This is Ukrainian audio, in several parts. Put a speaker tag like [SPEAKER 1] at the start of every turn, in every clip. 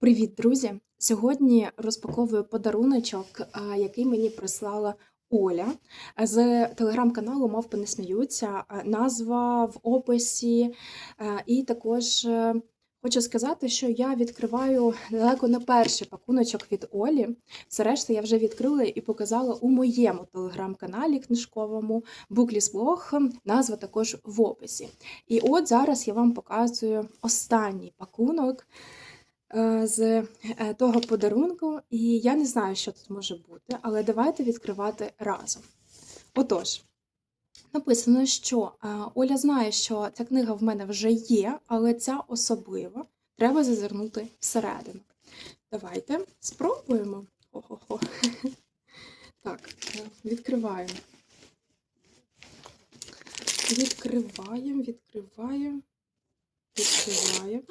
[SPEAKER 1] Привіт, друзі! Сьогодні розпаковую подаруночок, який мені прислала Оля з телеграм-каналу Мавпи не сміються. Назва в описі. І також е, хочу сказати, що я відкриваю далеко не перший пакуночок від Олі. Все решта я вже відкрила і показала у моєму телеграм-каналі книжковому Букліс Блог. Назва також в описі. І от зараз я вам показую останній пакунок е, з е, того подарунку, і я не знаю, що тут може бути, але давайте відкривати разом. Отож, написано, що е, Оля знає, що ця книга в мене вже є, але ця особлива. Треба зазирнути всередину. Давайте спробуємо. Хо-хо-хо. Так, е, відкриваємо. Відкриваємо, відкриваємо, відкриваємо.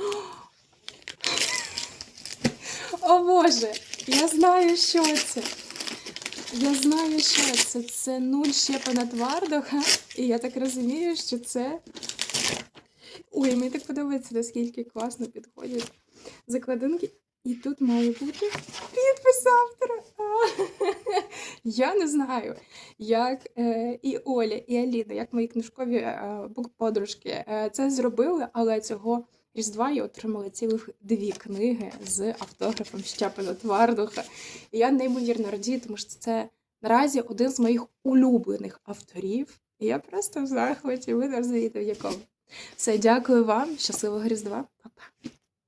[SPEAKER 1] О Боже, я знаю, що це. Я знаю, що це. Це нуль щепана твардога. І я так розумію, що це. Ой, мені так подобається, наскільки класно підходять закладинки. І тут має бути підпис автора. Я не знаю, як е, і Оля, і Аліна, як мої книжкові е, подружки е, це зробили, але цього Різдва я отримала цілих дві книги з автографом Щепина Твардуха. І я неймовірно радію, тому що це наразі один з моїх улюблених авторів. І я просто в захваті, ви не розумієте в якому. Все, дякую вам, щасливого Різдва, Па-па.